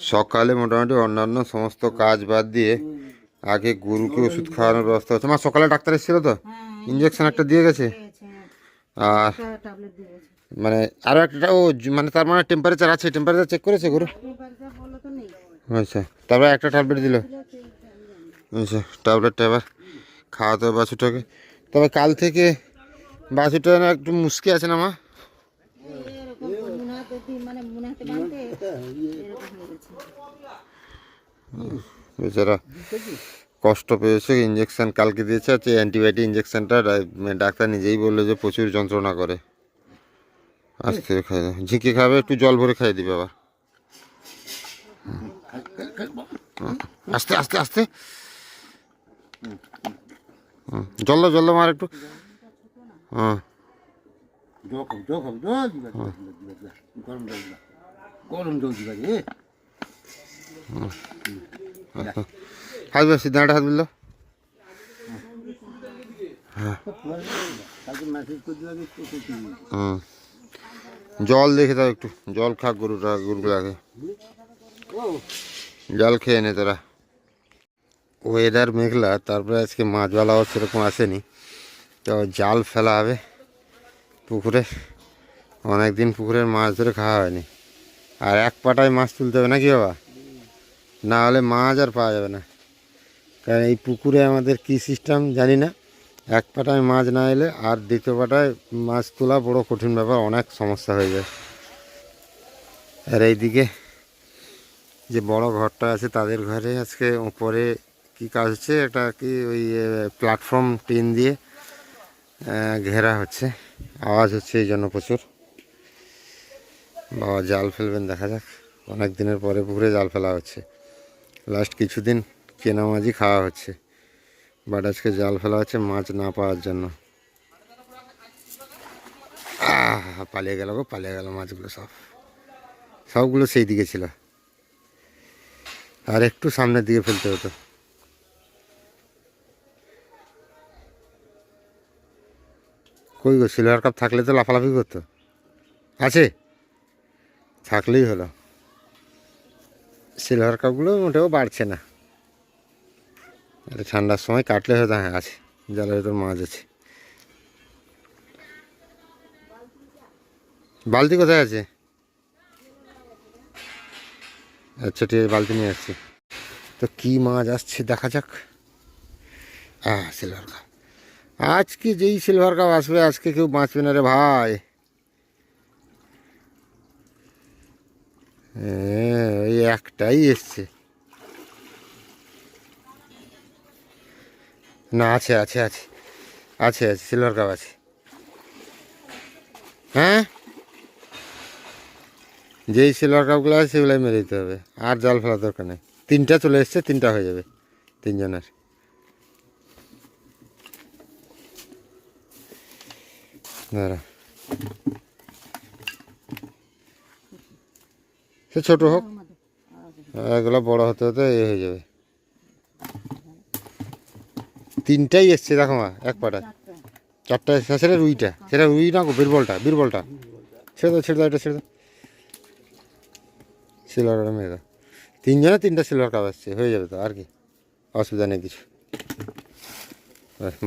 সকালে মোটামুটি অন্যান্য সমস্ত কাজ বাদ দিয়ে আগে গরুকে ওষুধ খাওয়ানোর ব্যবস্থা হচ্ছে। মা সকালে ডাক্তার এসেছিল তো? ইঞ্জেকশন একটা দিয়ে গেছে? আর মানে আরও একটা ও মানে তার মানে টেম্পারেচার আছে টেম্পারেচার চেক করেছে গরু? আচ্ছা তারপরে একটা ট্যাবলেট দিল। আচ্ছা ট্যাবলেটটা এবার খাওয়াতে হবে বাছুরটাকে। তবে কাল থেকে বাছুরটা না একটু মুশকি আছে না মা এরকম মনে হাতে দি- মানে মনে এরকম হয়ে গেছে বেচারা কষ্ট পেয়েছে ইঞ্জেকশন কালকে দিয়েছে হচ্ছে অ্যান্টিবায়োটিক ইঞ্জেকশনটা ডাক্তার নিজেই বলল যে প্রচুর যন্ত্রণা করে আস্তে করে খাই দাও ঝিঁকে খাবে একটু জল ভরে খাই দিবে আবার আস্তে আস্তে আস্তে হুম, জল জল মার একটু হ্যাঁ গরম জল দিবা গরম জল দিবা রে হাত বেশি দাঁড়া হাত দিল কালকে মেসেজ করে দিবা যে তো করতে দিবি। হুম জল দেখে দাও একটু জল খা গরুটা গরুগুলাকে জল খেয়ে নে তোরা ওয়েদার মেঘলা তারপরে আজকে মাছওয়ালাও সেরকম আসেনি তো জাল ফেলা হবে পুকুরে অনেক দিন পুকুরের মাছ ধরে খাওয়া হয়নি আর এক পাটায় মাছ তুলতে হবে নাকি বাবা? না হলে মাছ আর পাওয়া যাবে না। কারণ এই পুকুরে আমাদের কি সিস্টেম জানি না। এক পাটায় মাছ না এলে আর দ্বিতীয় পাটায় মাছ তোলা বড় কঠিন ব্যাপার, অনেক সমস্যা হয়ে যায়। আর এইদিকে যে বড় ঘরটা আছে, তাদের ঘরে আজকে উপরে কি কাজ হচ্ছে? এটা কি ওই প্ল্যাটফর্ম টিন দিয়ে ঘেরা হচ্ছে। আওয়াজ হচ্ছে এই জন্য প্রচুর। বাবা জাল ফেলবেন, দেখা যাক। অনেক দিনের পরে পুকুরে জাল ফেলা হচ্ছে। লাস্ট কিছুদিন কেনা মাছই খাওয়া হচ্ছে। বাট আজকে জাল ফেলা হচ্ছে মাছ না পাওয়ার জন্য। পালিয়ে গেল গো, পালিয়ে গেল মাছগুলো সব। সবগুলো সেই দিকে ছিল। আর একটু সামনের দিকে ফেলতে হতো। কই গো সিলভার কাপ থাকলে তো লাফালাফি করতো। আছে? থাকলেই হলো। সিলভার কাপগুলো মোটেও বাড়ছে না। ঠান্ডার সময় কাটলে হয়তো হ্যাঁ আছে। জলের ভেতর মাছ আছে। বালতি কোথায় আছে? আচ্ছা ঠিক আছে, বালতি নিয়ে আসছি। তো কী মাছ আসছে দেখা যাক। হ্যাঁ সিলভার কাপ। আজকে যেই সিলভার কাপ আসবে, আজকে কেউ বাঁচবে না রে ভাই। হ্যাঁ ওই একটাই এসছে। না, আছে আছে আছে। আছে আছে সিলভার কাপ আছে। হ্যাঁ? যেই সিলভার কাপগুলো আছে, সেগুলাই মেরে দিতে হবে। আর জাল ফেলার দরকার নেই। তিনটা চলে এসছে, তিনটা হয়ে যাবে তিনজনের। দাঁড়া। সে ছোটো হোক। এগুলো বড় হতে হতে এ হয়ে যাবে। তিনটাই এসছে, দেখো মা, এক পাটায় চারটা এসছে, সেটা রুইটা। সেটা রুই না গো, বীরবলটা বীরবলটা। ছেড়ে দাও ছেড়ে দাও, এটা ছেড়ে দাও। সিলভারটা মেয়ে দাও। তিনজনে তিনটা সিলভার কাপ আসছে হয়ে যাবে তো, আর কি। অসুবিধা নেই কিছু।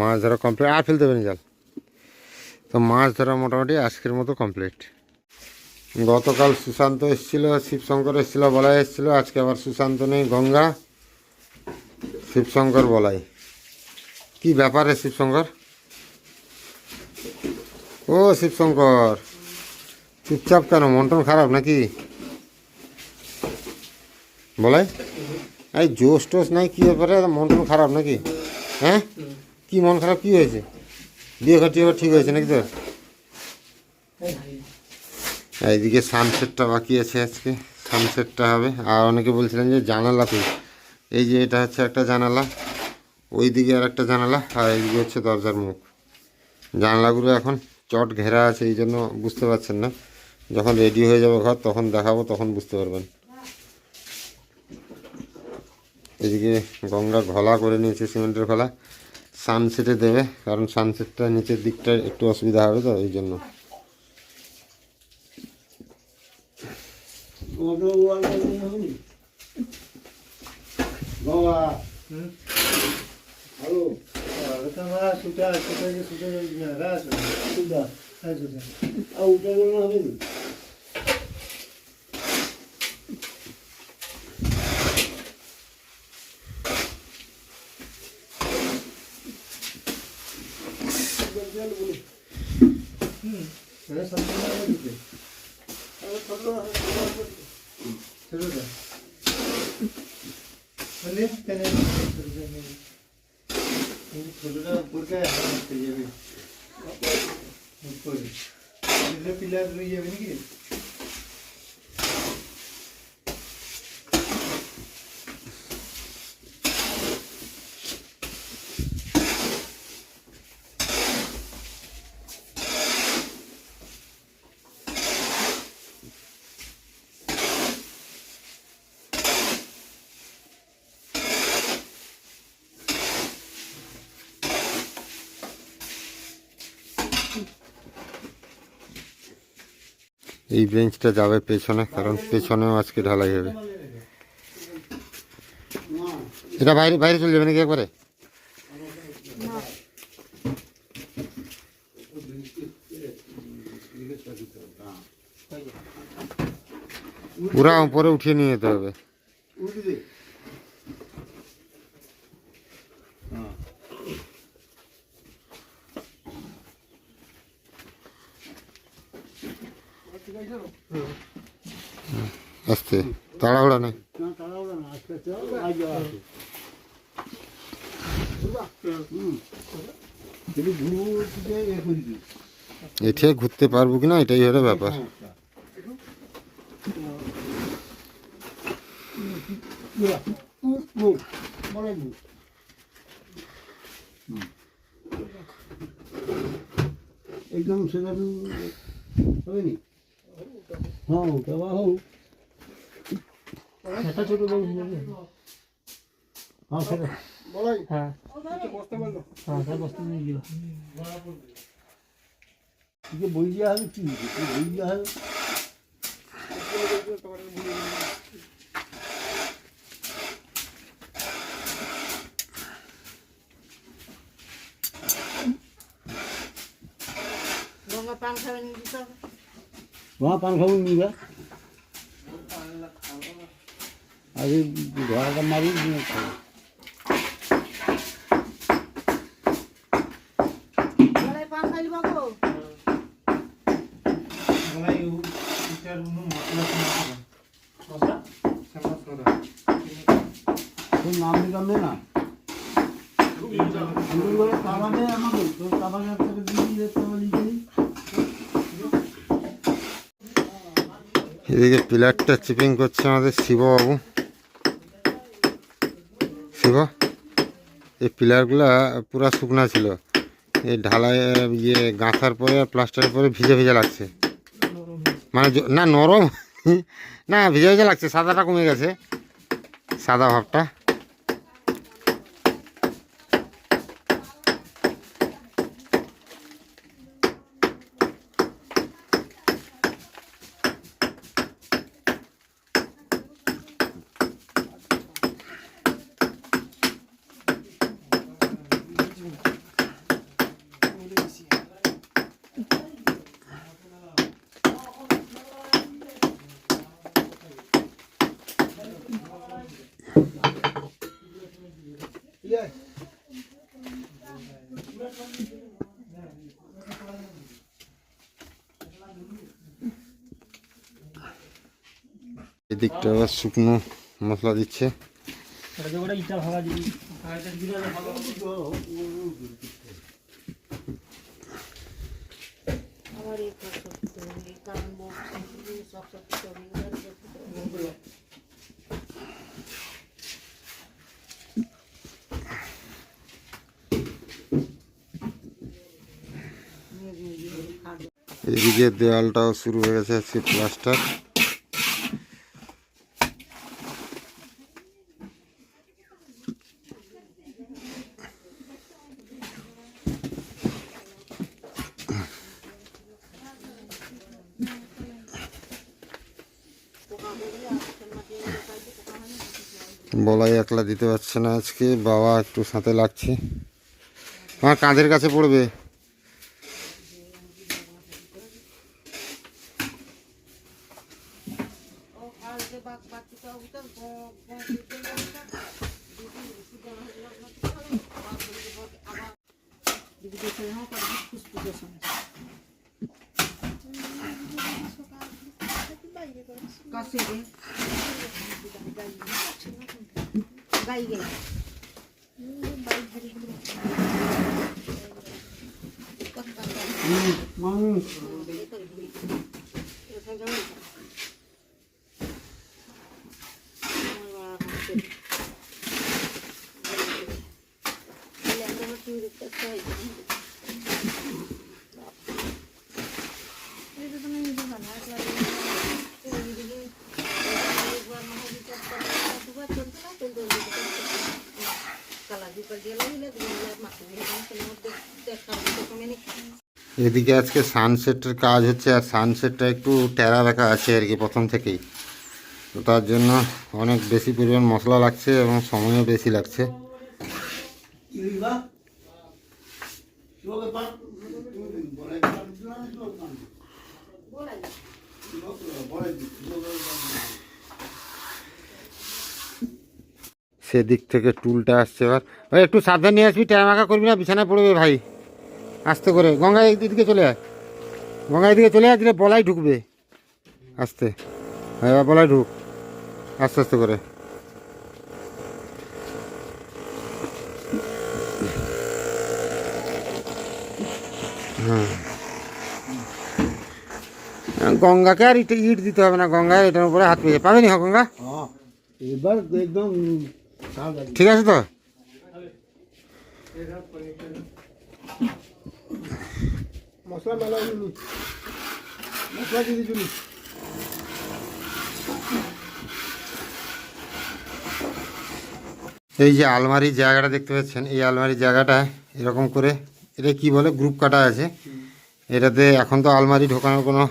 মাছ ধরা কমপ্লিট আর ফেলতে হবে না জাল। তো মাছ ধরা মোটামুটি আজকের মতো কমপ্লিট গতকাল সুশান্ত এসেছিল, শিবশঙ্কর এসেছিল, বলাই এসেছিল, আজকে আবার সুশান্ত নেই, গঙ্গা, শিবশঙ্কর বলাই। কি ব্যাপারে শিবশঙ্কর? ও শিবশঙ্কর, চুপচাপ কেন মন্টন খারাপ নাকি? বলাই? এই জোশ টোস নাই, কি ব্যাপারে মন্টন খারাপ নাকি? হ্যাঁ? কি মন খারাপ, কি হয়েছে? বিয়ে ঘর ঠিক হয়েছে নাকি তোর? এইদিকে সানসেটটা বাকি আছে আজকে। সানসেটটা হবে। আর অনেকে বলছিলেন যে জানালা তুই এই যে এটা হচ্ছে একটা জানালা। ওই দিকে আর একটা জানালা। আর এইদিকে হচ্ছে দরজার মুখ। জানালাগুলো এখন চট ঘেরা আছে, এই জন্য বুঝতে পারছেন না। যখন রেডি হয়ে যাবে ঘর, তখন দেখাবো, তখন বুঝতে পারবেন। এদিকে গঙ্গা ঘলা করে নিয়েছে, সিমেন্টের ঘলা। সানসেটে দেবে, কারণ সানসেটটা নিচের দিকটা একটু অসুবিধা হবে তো, এই জন্য। Comprou o algodinho bonito. Boa. Hum? Alô? તમારા સુધા સુધા સુધા રાસ સુધા હા સુધા આવું તો না পিলার রয়ে যাবে নাকি এই বেঞ্চটা যাবে পেছনে, কারণ পেছনেও আজকে ঢালাই হবে। এটা বাইরে বাইরে চলে যাবে নাকি একবারে? পুরা উপরে উঠিয়ে নিয়ে যেতে হবে উঠে দে আস্তে তাড়াহুড়া নেই না তাড়াহুড়া না আস্তে আস্তে আজ আসে হুম যদি ঘুরবো থেকে আস্তে তাড়াহুড়া নেই। এঠে ঘুরতে পারব কিনা এটাই হলো ব্যাপার। একদম সেটা হবে নি হ্যাঁ ওটা বা হোক সেটা ছোট বড় হ্যাঁ সেটা যে বই দেওয়া হবে কি বই দেওয়া হবে গঙ্গা পান খাবে নিয়ে দিতে হবে মা পান খাব নিবা আর ঘোড়াটা মারি নাম দিলাম না আমাদের আমাদের তো তারপরে একটা দিয়ে দিলে এদিকে পিলারটা চিপিং করছে আমাদের শিববাবু। শিব, এই পিলারগুলা পুরো শুকনা ছিল। এই ঢালাই ইয়ে গাঁথার পরে আর প্লাস্টারের পরে ভিজে ভিজে লাগছে। মানে না নরম, না ভিজে ভিজে লাগছে, সাদাটা কমে গেছে। সাদা ভাবটা। এদিকটা আবার শুকনো মশলা দিচ্ছে। আমার এই সব সব দিতে হবে এগুলো সব দিতে হবে। এদিকে দেওয়ালটাও শুরু হয়ে গেছে, আজকে প্লাস্টার হয় বলাই একলা দিতে পারছে না আজকে, বাবা একটু সাথে লাগছে। আমার কাঁধের কাছে পড়বে ও আর যে বাক বাচ্চাটা উঠে গো গো দিতে লাগা দিদি সুজন হলো না তো আবার বলি বলি আবার দিদি দেখে নাও করে ফুসফুস শুনে কাছে রে গাই গাই এদিকে আজকে সানসেটের কাজ হচ্ছে আর সানসেটটা একটু টেরা রাখা আছে আর কি প্রথম থেকেই। তো তার জন্য অনেক বেশি পরিমাণ মশলা লাগছে এবং সময়ও বেশি লাগছে। সেদিক থেকে টুলটা আসছে এবার। একটু সাবধান আসবি টেরা মাখা করবি না? বিছানায় পড়বে ভাই। আস্তে করে গঙ্গা এদিকে চলে আয়। গঙ্গা এদিকে চলে আয় দিলে বলাই ঢুকবে। আস্তে। হ্যাঁ বলাই ঢুক। আস্তে আস্তে করে। হ্যাঁ। গঙ্গাকে আর ইট ইট দিতে হবে না। গঙ্গায় এটার উপরে হাত পেয়ে পাবেনি হ গঙ্গা? এবার একদম ঠিক আছে তো? মশলা দিলি মশলা দিয়ে দিলি এই যে আলমারির জায়গাটা দেখতে পাচ্ছেন, এই আলমারির জায়গাটা এরকম করে, এটা কি বলে, গ্রুপ কাটা আছে। এটাতে এখন তো আলমারি ঢোকানোর কোনো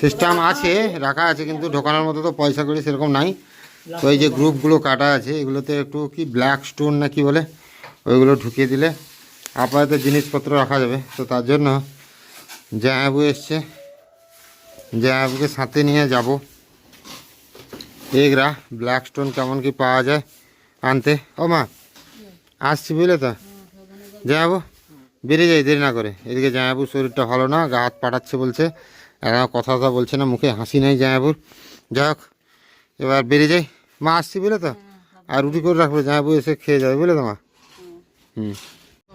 সিস্টেম আছে, রাখা আছে, কিন্তু ঢোকানোর মতো তো পয়সা করি সেরকম নাই। তো এই যে গ্রুপগুলো কাটা আছে, এগুলোতে একটু কি ব্ল্যাক স্টোন না কি বলে, ওইগুলো ঢুকিয়ে দিলে আপাতত জিনিসপত্র রাখা যাবে। তো তার জন্য জায়াবু এসছে জায়াবুকে সাথে নিয়ে যাব। এগরা ব্ল্যাক স্টোন কেমন কি পাওয়া যায় আনতে। ও মা, আসছি বুঝলে তো? জামাবু বেরিয়ে যাই, দেরি না করে। এদিকে জামাবুর শরীরটা ভালো না, গা হাত পাঠাচ্ছে বলছে। এখন কথা কথা বলছে না, মুখে হাসি নেই জামাবুর যাই হোক, এবার বেরিয়ে যাই। মা, আসছি বুঝলে তো? আর রুটি করে রাখবে জামাবু এসে খেয়ে যাবে, বুঝলে তো মা? হুম।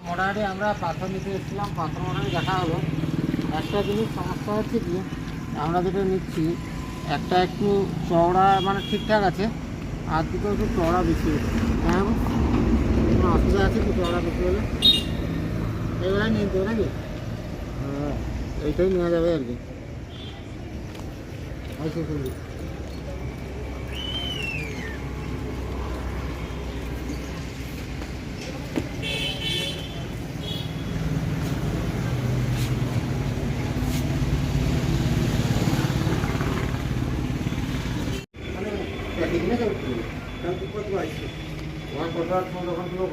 মোটামুটি আমরা পাথর নিতে এসেছিলাম পাথর মোটামুটি দেখা হলো। একটা জিনিস সমস্যা হচ্ছে কি আমরা যেটা নিচ্ছি একটা একটু চওড়া মানে ঠিকঠাক আছে আর দুটো একটু চওড়া বেশি হচ্ছে হ্যাঁ কোনো অসুবিধা আছে কি চওড়া বেশি হলে? এগুলাই নিয়ে দেবো নাকি? হ্যাঁ। এইটাই নেওয়া যাবে আর কি। আচ্ছা শুনবি তোমার কটার সময় দোকান খুলো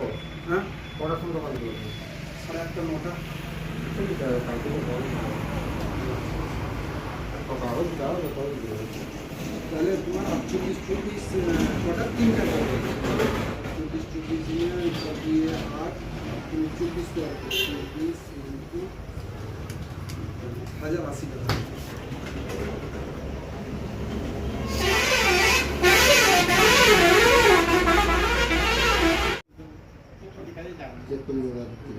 হ্যাঁ কটার সময় দোকান খুলো সাড়ে আটটা নটা কালকে তো। কথা হবে, দিতে হবে, হবে। তাহলে তোমার চব্বিশ চব্বিশ কটা তিনটা চব্বিশ চব্বিশ দিয়ে আট চব্বিশ তো চব্বিশ হাজার আশি টাকা চেক করে দেবো আর কি।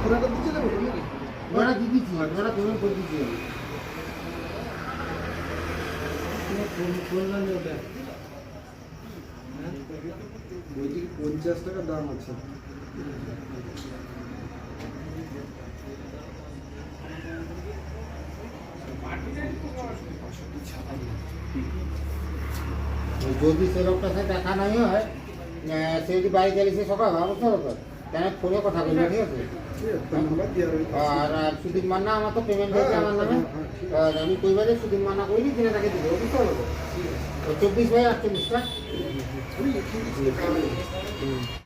পুরাটা দিচ্ছে দেবো নাকি ওরা দিয়ে দিচ্ছি, ওরা পেমেন্ট করে দিচ্ছি আমি। বইটি পঞ্চাশ টাকা দাম আছে যদি সে লোকটার সাথে দেখা নাই হয় সে যদি বাড়ি গেলে সে সকাল পারো তো তাহলে ফোনে কথা বলব ঠিক আছে আর সুদীপ মান্না আমার তো পেমেন্ট হয়েছে আমার নামে। আর আমি কইবারে সুদীপ মান্না কইনি দিনে তাকে দিবে বুঝতে পারব চব্বিশ বাই আছে